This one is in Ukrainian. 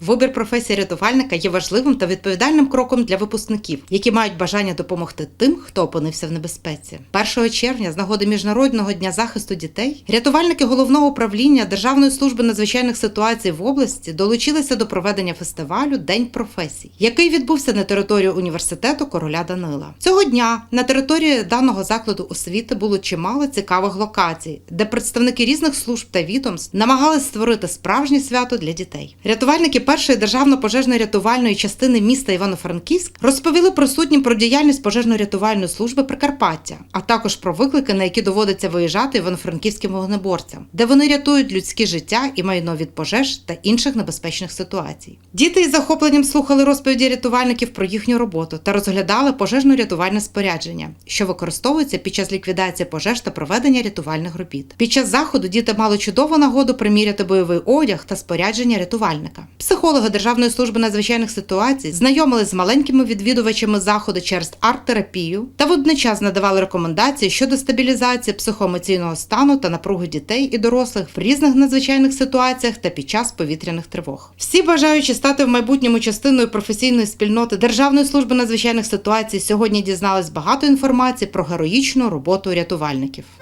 Вибір професії рятувальника є важливим та відповідальним кроком для випускників, які мають бажання допомогти тим, хто опинився в небезпеці. 1 червня, з нагоди міжнародного дня захисту дітей, рятувальники головного управління Державної служби надзвичайних ситуацій в області долучилися до проведення фестивалю День професій, який відбувся на території університету короля Данила. Цього дня на території даного закладу освіти було чимало цікавих локацій, де представники різних служб та відомств намагались створити справжнє свято для дітей. Рятувальники першої державно-пожежної рятувальної частини міста Івано-Франківськ розповіли присутнім про діяльність пожежно-рятувальної служби Прикарпаття, а також про виклики, на які доводиться виїжджати івано-франківським вогнеборцям, де вони рятують людське життя і майно від пожеж та інших небезпечних ситуацій. Діти із захопленням слухали розповіді рятувальників про їхню роботу та розглядали пожежно-рятувальне спорядження, що використовується під час ліквідації пожеж та проведення рятувальних робіт. Під час заходу діти мали чудову нагоду приміряти бойовий одяг та спорядження рятувальника. Психологи Державної служби надзвичайних ситуацій знайомились з маленькими відвідувачами заходу через арт-терапію та водночас надавали рекомендації щодо стабілізації психоемоційного стану та напруги дітей і дорослих в різних надзвичайних ситуаціях та під час повітряних тривог. Всі бажаючі стати в майбутньому частиною професійної спільноти Державної служби надзвичайних ситуацій сьогодні дізнались багато інформації про героїчну роботу рятувальників.